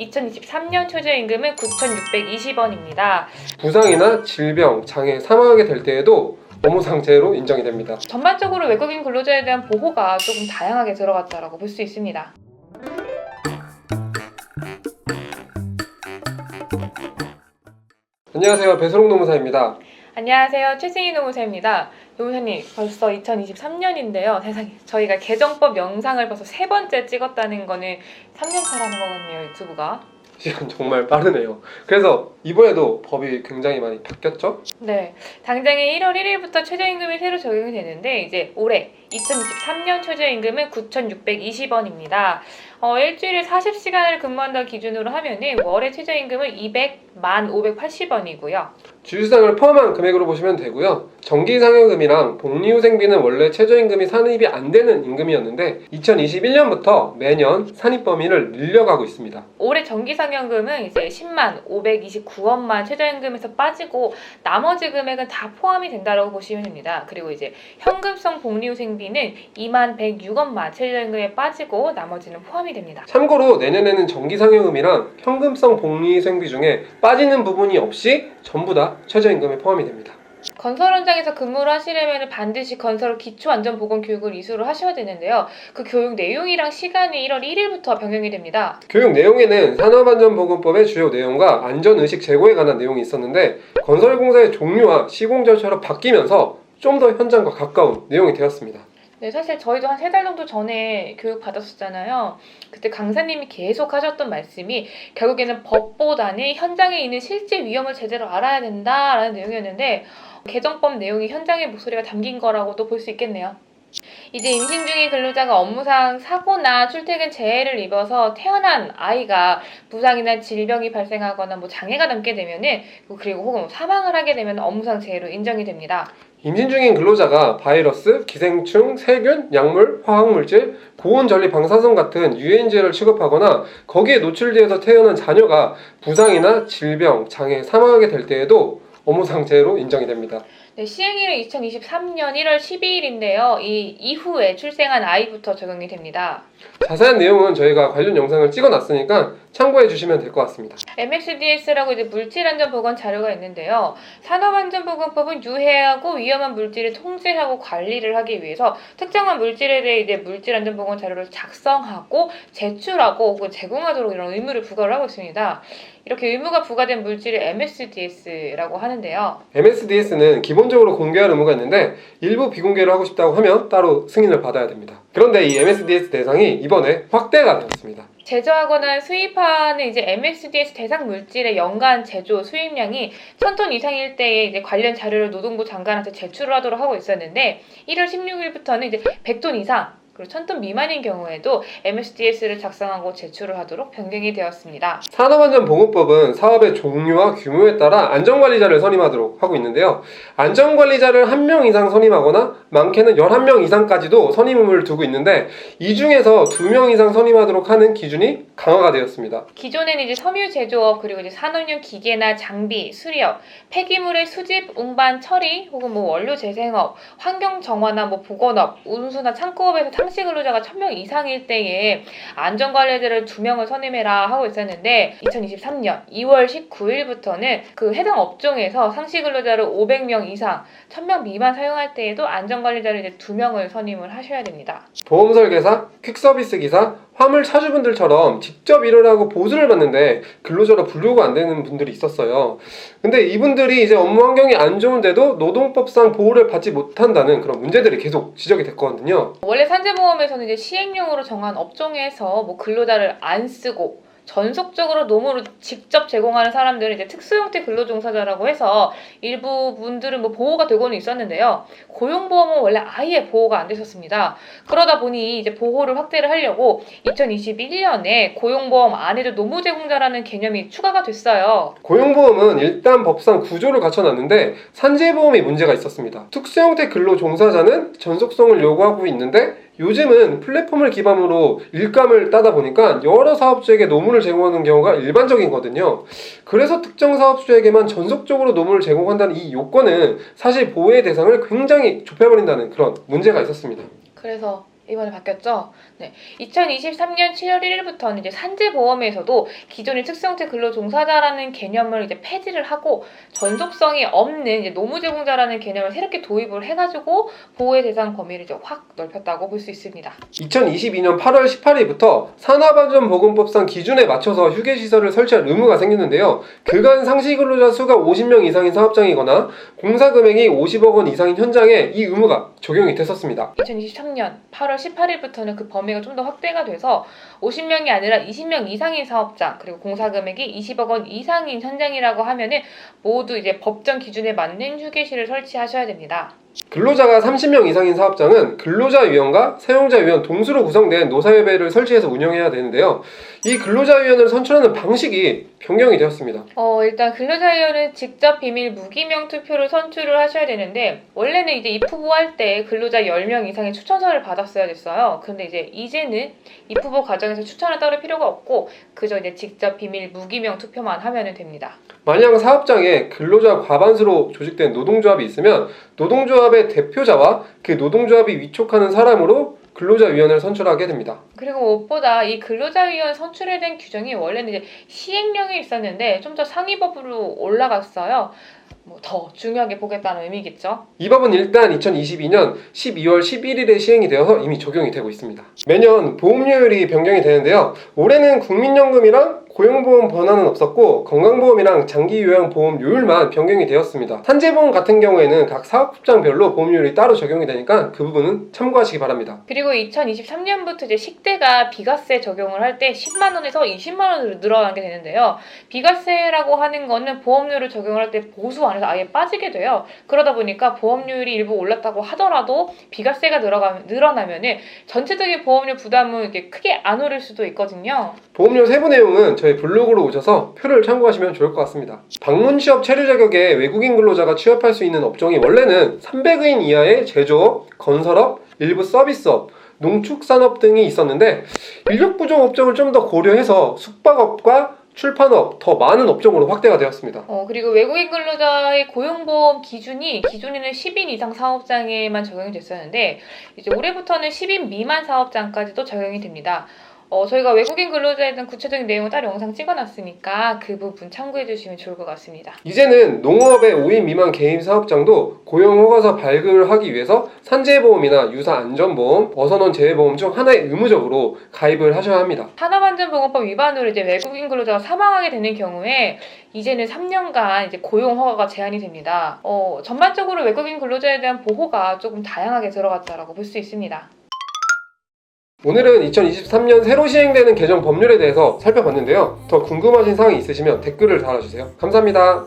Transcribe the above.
2023년 최저임금은 9,620원입니다. 부상이나 질병, 장애, 사망하게 될 때에도 업무상재로 인정이 됩니다. 전반적으로 외국인 근로자에 대한 보호가 조금 다양하게 들어갔다라고 볼 수 있습니다. 안녕하세요. 배소롱 노무사입니다. 안녕하세요. 최승희 노무사입니다. 노무사님, 벌써 2023년인데요. 세상에 저희가 개정법 영상을 벌써 세 번째 찍었다는 거는 3년 차라는 거거든요, 유튜브가. 시간 정말 빠르네요. 그래서 이번에도 법이 굉장히 많이 바뀌었죠? 네, 당장에 1월 1일부터 최저임금이 새로 적용이 되는데 이제 올해 2023년 최저임금은 9,620원입니다. 어, 일주일에 40시간을 근무한다 기준으로 하면은 월의 최저임금은 200만 580원이고요. 주휴상을 포함한 금액으로 보시면 되고요. 정기상여금이랑 복리후생비는 원래 최저임금이 산입이 안 되는 임금이었는데 2021년부터 매년 산입 범위를 늘려가고 있습니다. 올해 정기상여금은 이제 10만 529원만 최저임금에서 빠지고 나머지 금액은 다 포함이 된다고 보시면 됩니다. 그리고 이제 현금성 복리후생비 는 2만 106원만 최저임금에 빠지고 나머지는 포함이 됩니다. 참고로 내년에는 정기상여금이랑 현금성 복리후생비 중에 빠지는 부분이 없이 전부 다 최저임금에 포함이 됩니다. 건설 현장에서 근무를 하시려면 반드시 건설 기초 안전 보건 교육을 이수를 하셔야 되는데요. 그 교육 내용이랑 시간이 1월 1일부터 변경이 됩니다. 교육 내용에는 산업안전보건법의 주요 내용과 안전의식 제고에 관한 내용이 있었는데 건설공사의 종류와 시공 절차로 바뀌면서 좀 더 현장과 가까운 내용이 되었습니다. 네, 사실 저희도 한 세 달 정도 전에 교육 받았었잖아요. 그때 강사님이 계속 하셨던 말씀이 결국에는 법보다는 현장에 있는 실제 위험을 제대로 알아야 된다라는 내용이었는데 개정법 내용이 현장의 목소리가 담긴 거라고도 볼 수 있겠네요. 이제 임신 중인 근로자가 업무상 사고나 출퇴근 재해를 입어서 태어난 아이가 부상이나 질병이 발생하거나 뭐 장애가 남게 되면은 그리고 혹은 사망을 하게 되면 업무상 재해로 인정이 됩니다. 임신 중인 근로자가 바이러스, 기생충, 세균, 약물, 화학물질, 고온 전리 방사선 같은 유해인재를 취급하거나 거기에 노출되어서 태어난 자녀가 부상이나 질병, 장애, 사망하게 될 때에도 업무상재로 인정이 됩니다. 네, 시행일은 2023년 1월 12일인데요. 이 이후에 출생한 아이부터 적용이 됩니다. 자세한 내용은 저희가 관련 영상을 찍어놨으니까 참고해 주시면 될 것 같습니다. MXDS라고 이제 물질안전보건 자료가 있는데요. 산업안전보건법은 유해하고 위험한 물질을 통제하고 관리를 하기 위해서 특정한 물질에 대해 이제 물질안전보건 자료를 작성하고 제출하고 혹은 제공하도록 이런 의무를 부과를 하고 있습니다. 이렇게 의무가 부과된 물질을 MSDS라고 하는데요. MSDS는 기본적으로 공개할 의무가 있는데 일부 비공개를 하고 싶다고 하면 따로 승인을 받아야 됩니다. 그런데 이 MSDS 대상이 이번에 확대가 되었습니다. 제조하거나 수입하는 이제 MXDS 대상 물질의 연간 제조 수입량이 1000톤 이상일 때에 이제 관련 자료를 노동부 장관한테 제출을 하도록 하고 있었는데 1월 16일부터는 이제 100톤 이상 그리고 1000톤 미만인 경우에도 MSDS를 작성하고 제출을 하도록 변경이 되었습니다. 산업안전보건법은 사업의 종류와 규모에 따라 안전관리자를 선임하도록 하고 있는데요. 안전관리자를 한명 이상 선임하거나 많게는 11명 이상까지도 선임 의무를 두고 있는데 이 중에서 2명 이상 선임하도록 하는 기준이 강화가 되었습니다. 기존에는 이제 섬유 제조업 그리고 이제 산업용 기계나 장비, 수리업, 폐기물의 수집, 운반, 처리 혹은 뭐 원료 재생업, 환경 정화나 뭐 보건업, 운수나 창고업에서 상시 근로자가 1000명 이상일 때에 안전관리자를 2명을 선임해라 하고 있었는데 2023년 2월 19일부터는 그 해당 업종에서 상시 근로자를 500명 이상, 1000명 미만 사용할 때에도 안전관리자를 이제 2명을 선임을 하셔야 됩니다. 보험 설계사, 퀵서비스 기사, 화물 차주분들처럼 직접 일을 하고 보수를 받는데 근로자로 분류가 안 되는 분들이 있었어요. 근데 이분들이 이제 업무 환경이 안 좋은데도 노동법상 보호를 받지 못한다는 그런 문제들이 계속 지적이 됐거든요. 원래 산재보험에서는 이제 시행령으로 정한 업종에서 뭐 근로자를 안 쓰고 전속적으로 노무를 직접 제공하는 사람들은 이제 특수형태 근로종사자라고 해서 일부 분들은 뭐 보호가 되고는 있었는데요. 고용보험은 원래 아예 보호가 안 되셨습니다. 그러다 보니 이제 보호를 확대를 하려고 2021년에 고용보험 안에도 노무 제공자라는 개념이 추가가 됐어요. 고용보험은 일단 법상 구조를 갖춰놨는데 산재보험이 문제가 있었습니다. 특수형태 근로 종사자는 전속성을 요구하고 있는데 요즘은 플랫폼을 기반으로 일감을 따다 보니까 여러 사업주에게 노무를 제공하는 경우가 일반적이거든요. 그래서 특정 사업주에게만 전속적으로 노무를 제공한다는 이 요건은 사실 보호의 대상을 굉장히 좁혀버린다는 그런 문제가 있었습니다. 그래서 이번에 바뀌었죠. 네. 2023년 7월 1일부터는 이제 산재보험에서도 기존의 특성태 근로종사자라는 개념을 이제 폐지를 하고 전속성이 없는 이제 노무제공자라는 개념을 새롭게 도입을 해가지고 보호의 대상 범위를 이제 확 넓혔다고 볼 수 있습니다. 2022년 8월 18일부터 산업안전보건법상 기준에 맞춰서 휴게시설을 설치할 의무가 생겼는데요. 그간 상시 근로자 수가 50명 이상인 사업장이거나 공사 금액이 50억 원 이상인 현장에 이 의무가 적용이 됐었습니다. 2023년 8월 18일부터는 그 범위가 좀 더 확대가 돼서 50명이 아니라 20명 이상인 사업장 그리고 공사 금액이 20억 원 이상인 현장이라고 하면은 모두 이제 법정 기준에 맞는 휴게실을 설치하셔야 됩니다. 근로자가 30명 이상인 사업장은 근로자위원과 사용자위원 동수로 구성된 노사협의회를 설치해서 운영해야 되는데요. 이 근로자위원을 선출하는 방식이 변경이 되었습니다. 어, 일단 근로자위원은 직접 비밀 무기명 투표를 선출을 하셔야 되는데 원래는 이제 입후보 할 때 근로자 10명 이상의 추천서를 받았어야 됐어요. 근데 이제 이제는 입후보 과정에서 추천을 따를 필요가 없고 그저 이제 직접 비밀 무기명 투표만 하면 됩니다. 만약 사업장에 근로자 과반수로 조직된 노동조합이 있으면 노동조합 의 대표자와 그 노동조합이 위촉하는 사람으로 근로자위원을 선출하게 됩니다. 그리고 무엇보다 이 근로자위원 선출에 대한 규정이 원래는 이제 시행령에 있었는데 좀 더 상위법으로 올라갔어요. 뭐 더 중요하게 보겠다는 의미겠죠. 이 법은 일단 2022년 12월 11일에 시행이 되어서 이미 적용이 되고 있습니다. 매년 보험료율이 변경이 되는데요. 올해는 국민연금이랑 고용보험 번안은 없었고 건강보험이랑 장기요양보험료율만 변경이 되었습니다. 산재보험 같은 경우에는 각 사업장별로 보험료율이 따로 적용이 되니까 그 부분은 참고하시기 바랍니다. 그리고 2023년부터 이제 식대가 비과세 적용을 할 때 10만 원에서 20만 원으로 늘어나게 되는데요. 비과세라고 하는 거는 보험료를 적용을 할 때 보수 안에서 아예 빠지게 돼요. 그러다 보니까 보험료율이 일부 올랐다고 하더라도 비과세가 늘어가, 늘어나면은 전체적인 보험료 부담은 이게 크게 안 오를 수도 있거든요. 보험료 세부 내용은 저희 블로그로 오셔서 표를 참고하시면 좋을 것 같습니다. 방문 취업 체류 자격에 외국인 근로자가 취업할 수 있는 업종이 원래는 300인 이하의 제조업, 건설업, 일부 서비스업, 농축산업 등이 있었는데 인력 부족 업종을 좀 더 고려해서 숙박업과 출판업 더 많은 업종으로 확대가 되었습니다. 어, 그리고 외국인 근로자의 고용보험 기준이 기존에는 10인 이상 사업장에만 적용이 됐었는데 이제 올해부터는 10인 미만 사업장까지도 적용이 됩니다. 어, 저희가 외국인 근로자에 대한 구체적인 내용을 따로 영상 찍어놨으니까 그 부분 참고해 주시면 좋을 것 같습니다. 이제는 농업의 5인 미만 개인 사업장도 고용허가서 발급을 하기 위해서 산재보험이나 유사 안전보험, 어선원 재해보험 중 하나에 의무적으로 가입을 하셔야 합니다. 산업안전보건법 위반으로 이제 외국인 근로자가 사망하게 되는 경우에 이제는 3년간 이제 고용 허가가 제한이 됩니다. 어, 전반적으로 외국인 근로자에 대한 보호가 조금 다양하게 들어갔다라고 볼 수 있습니다. 오늘은 2023년 새로 시행되는 개정 법률에 대해서 살펴봤는데요. 더 궁금하신 사항이 있으시면 댓글을 달아주세요. 감사합니다.